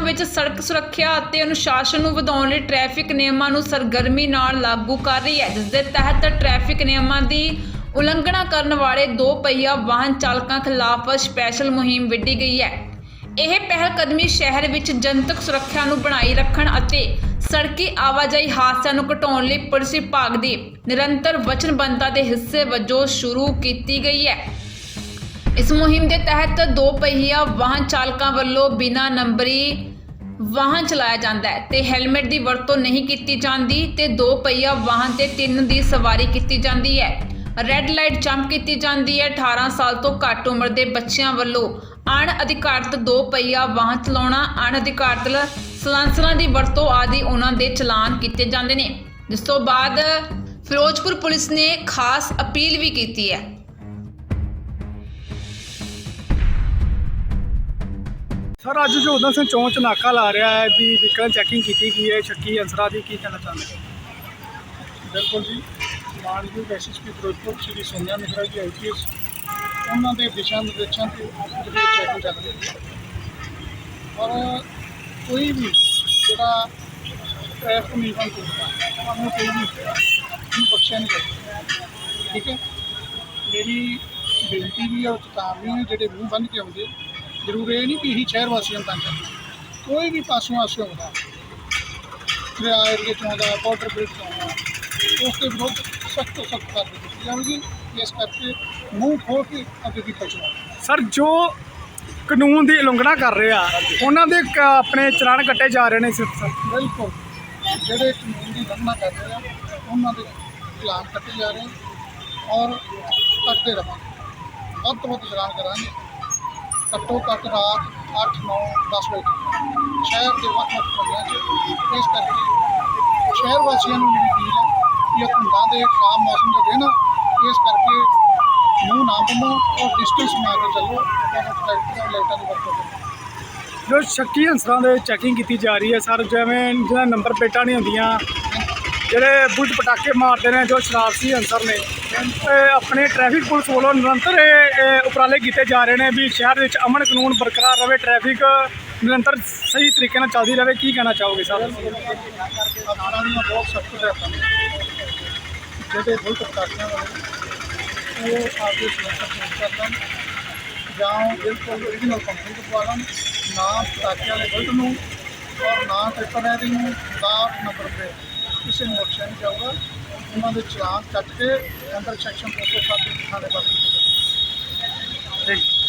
ਵਿੱਚ ਸੜਕ ਸੁਰੱਖਿਆ ਅਤੇ ਅਨੁਸ਼ਾਸਨ ਨੂੰ ਵਧਾਉਣ ਲਈ ਟ੍ਰੈਫਿਕ ਨਿਯਮਾਂ ਨੂੰ ਸਰਗਰਮੀ ਨਾਲ ਲਾਗੂ ਕਰ ਰਹੀ ਹੈ, ਜਿਸ ਦੇ ਤਹਿਤ ਟ੍ਰੈਫਿਕ ਨਿਯਮਾਂ ਦੀ ਉਲੰਘਣਾ ਕਰਨ ਵਾਲੇ ਦੋ ਪਹੀਆ ਵਾਹਨ ਚਾਲਕਾਂ ਖਿਲਾਫ ਸਪੈਸ਼ਲ ਮੁਹਿੰਮ ਵਿੱਢੀ ਗਈ ਹੈ। ਇਹ ਪਹਿਲ ਕਦਮੀ ਸ਼ਹਿਰ ਵਿੱਚ ਜਨਤਕ ਸੁਰੱਖਿਆ ਨੂੰ ਬਣਾਈ ਰੱਖਣ ਅਤੇ ਸੜਕੀ ਆਵਾਜਾਈ ਹਾਦਸਿਆਂ ਨੂੰ ਘਟਾਉਣ ਲਈ ਪੁਲਿਸ ਵਿਭਾਗ ਦੀ ਨਿਰੰਤਰ ਵਚਨਬੱਧਤਾ ਦੇ ਹਿੱਸੇ ਵਜੋਂ ਸ਼ੁਰੂ ਕੀਤੀ ਗਈ ਹੈ। ਇਸ ਮੁਹਿੰਮ ਦੇ ਤਹਿਤ ਦੋ ਪਹੀਆ ਵਾਹਨ ਚਾਲਕਾਂ ਵੱਲੋਂ ਬਿਨਾਂ ਨੰਬਰੀ ਵਾਹਨ ਚਲਾਇਆ ਜਾਂਦਾ ਹੈ ਤੇ ਹੈਲਮਟ ਦੀ ਵਰਤੋਂ ਨਹੀਂ ਕੀਤੀ ਜਾਂਦੀ ਤੇ ਦੋ ਪਹੀਆ ਵਾਹਨ ਤੇ ਤਿੰਨ ਦੀ ਸਵਾਰੀ ਕੀਤੀ ਜਾਂਦੀ ਹੈ। ਰੈੱਡ ਲਾਈਟ ਜੰਪ ਕੀਤੀ ਜਾਂਦੀ ਹੈ। 18 ਸਾਲ ਤੋਂ ਘੱਟ ਉਮਰ ਦੇ ਬੱਚਿਆਂ ਵੱਲੋਂ ਅਣ ਅਧਿਕਾਰਤ ਦੋ ਪਹੀਆ ਵਾਹਨ ਚਲਾਉਣਾ ਅਣ ਅਧਿਕਾਰਤ ਸਲਾਂਸਲਾਂ ਦੀ ਵਰਤੋਂ ਆਦਿ ਉਹਨਾਂ ਦੇ ਚਲਾਨ ਕੀਤੇ ਜਾਂਦੇ ਨੇ। ਜਿਸ ਤੋਂ ਬਾਅਦ ਫਿਰੋਜ਼ਪੁਰ ਪੁਲਿਸ ਨੇ ਖਾਸ ਅਪੀਲ ਵੀ ਕੀਤੀ ਹੈ। ਸਰ, ਅੱਜ ਜੋ ਉਦਮ ਸਿੰਘ ਚੌਂਕ 'ਚ ਨਾਕਾ ਲਾ ਰਿਹਾ ਹੈ, ਵੀ ਵਹੀਕਲ ਚੈਕਿੰਗ ਕੀਤੀ ਗਈ ਹੈ, ਸ਼ੱਕੀ ਅਨਸਰਾਂ ਦੀ ਕੀ ਕਹਿਣਾ ਚਾਹੁੰਦੇ ਹੋ? ਬਿਲਕੁਲ ਜੀ। ਮਾਨਯੋਗ ਐਸਐਸਪੀ ਫਿਰੋਜ਼ਪੁਰ ਸ਼੍ਰੀ ਸੋਨੀਆ ਮਿਸ਼ਰਾ ਜੀ ਆਈਪੀਐਸ ਉਹਨਾਂ ਦੇ ਦਿਸ਼ਾ ਨਿਰਦੇਸ਼ਾਂ ਤੇ ਜਿਹੜੀ ਚੈਕਿੰਗ ਚੱਲ ਰਹੀ ਹੈ ਔਰ ਕੋਈ ਵੀ ਜਿਹੜਾ ਟ੍ਰੈਫਿਕ ਨਿਯਮਾਂ ਨੂੰ ਤੋੜਦਾ ਉਹਨੂੰ ਕੋਈ ਵੀ ਉਹਨੂੰ ਬਖਸ਼ਿਆ ਨਹੀਂ ਜਾਏਗਾ ਠੀਕ ਹੈ? ਮੇਰੀ ਬੇਨਤੀ ਵੀ ਹੈ, ਉਹ ਚੇਤਾਵਨੀ ਹੈ ਜਿਹੜੇ ਮੂੰਹ ਬੰਨ ਕੇ ਆਉਂਦੇ। ਜ਼ਰੂਰ ਇਹ ਨਹੀਂ ਕਿ ਇਹੀ ਸ਼ਹਿਰ ਵਾਸੀਆਂ ਤੰਗ ਕਰਨਾ ਕੋਈ ਵੀ ਪਾਸੋਂ ਆਸੋਂ ਆਉਂਦਾ ਦਰਿਆ ਏਰੀਏ ਤੋਂ ਆਉਂਦਾ ਬਾਰਡਰ ਬ੍ਰਿਜ ਤੋਂ ਆਉਂਦਾ ਉਸ ਦੇ ਵਿਰੁੱਧ ਸਖਤ ਤੋਂ ਸਖਤ ਕਾਰਵਾਈ ਕੀਤੀ ਜਾਵੇਗੀ ਇਸ ਕਰਕੇ ਮੂੰਹ ਖੋਲ ਕੇ ਅੱਗੇ ਦੀ ਪਛਾਣ ਸਰ ਜੋ ਕਾਨੂੰਨ ਦੀ ਉਲੰਘਣਾ ਕਰ ਰਹੇ ਆ ਉਹਨਾਂ ਦੇ ਕ- ਆਪਣੇ ਚਲਾਨ ਕੱਟੇ ਜਾ ਰਹੇ ਨੇ ਸਿਰਫ ਸਰ। ਬਿਲਕੁਲ। ਜਿਹੜੇ ਕਾਨੂੰਨ ਦੀ ਉਲੰਘਣਾ ਕਰ ਰਹੇ ਆ ਉਹਨਾਂ ਦੇ ਚਲਾਨ ਕੱਟੇ ਜਾ ਰਹੇ ਔਰ ਕੱਟਦੇ ਰਹਾਂਗੇ। ਵੱਧ ਤੋਂ ਵੱਧ ਚਲਾਨ ਕਰਾਂਗੇ। ਘੱਟੋ ਘੱਟ ਰਾਤ 8 9 10 ਵਜੇ ਤੱਕ। ਸ਼ਹਿਰ ਦੇ ਵੱਖ ਵੱਖ ਕੋਨਿਆਂ 'ਚ। ਇਸ ਕਰਕੇ ਸ਼ਹਿਰ ਵਾਸੀਆਂ ਨੂੰ ਮੇਰੀ ਅਪੀਲ ਹੈ ਕਿ ਇਹ ਧੁੰਦਾਂ ਦੇ ਖਰਾਬ ਮੌਸਮ ਦੇ ਦਿਨ, ਇਸ ਕਰਕੇ ਮੂੰਹ ਨਾ ਬੰਨੋ ਔਰ ਡਿਸਟੈਂਸ ਬਣਾ ਕੇ ਚੱਲੋ। ਔਰ ਲਾਈਟਾਂ ਦੀ ਵਰਤੋਂ ਕਰੋ। ਜੋ ਸ਼ੱਕੀ ਅਨਸਰਾਂ ਦੇ ਚੈਕਿੰਗ ਕੀਤੀ ਜਾ ਰਹੀ ਹੈ, ਸਰ, ਜਿਵੇਂ ਜਿਹੜਾ ਨੰਬਰ ਪਲੇਟਾਂ ਨਹੀਂ ਹੁੰਦੀਆਂ ਜਿਹੜੇ ਬੁੱਧ ਪਟਾਕੇ ਮਾਰਦੇ ਨੇ, ਜੋ ਸ਼ਰਾਰਤੀ ਅਨਸਰ ਨੇ ਆਪਣੇ ਟ੍ਰੈਫਿਕ ਪੁਲਿਸ ਵੱਲੋਂ ਨਿਰੰਤਰ ਇਹ ਉਪਰਾਲੇ ਕੀਤੇ ਜਾ ਰਹੇ ਨੇ ਵੀ ਸ਼ਹਿਰ ਵਿੱਚ ਅਮਨ ਕਾਨੂੰਨ ਬਰਕਰਾਰ ਰਵੇ ਟ੍ਰੈਫਿਕ ਨਿਰੰਤਰ ਸਹੀ ਤਰੀਕੇ ਨਾਲ ਚੱਲਦੀ ਰਹੇ ਕੀ ਕਹਿਣਾ ਚਾਹੋਗੇ ਸਰ? ਜਿਹੜੇ ਬੁਲਟ ਪਟਾਕਿਆਂ ਵਾਲੇ ਉਹ ਆਪਦੇ ਸਿਲੰਡਰ ਚੇਂਜ ਜਾਂ ਬਿਲਕੁਲ ਓਰੀਜਨਲ ਕੰਪਨੀ ਤੋਂ ਪਵਾ ਲੈਣ ਨਾ ਪਟਾਕਿਆਂ ਵਾਲੇ ਬੁਲਟ ਨੂੰ ਔਰ ਨਾ ਪੇਪਰ ਰੈਡੀ ਨੂੰ, ਨਾ ਨੰਬਰ ਤੇ ਕਿਸੇ ਨੂੰ ਬਖਸ਼ਿਆ ਨਹੀਂ ਜਾਊਗਾ। ਉਹਨਾਂ ਦੇ ਚਲਾਨ ਕੱਟ ਕੇ ਅੰਦਰ ਸੈਕਸ਼ਨ 207 ਥਾਣੇ ਪਾਸ ਠੀਕ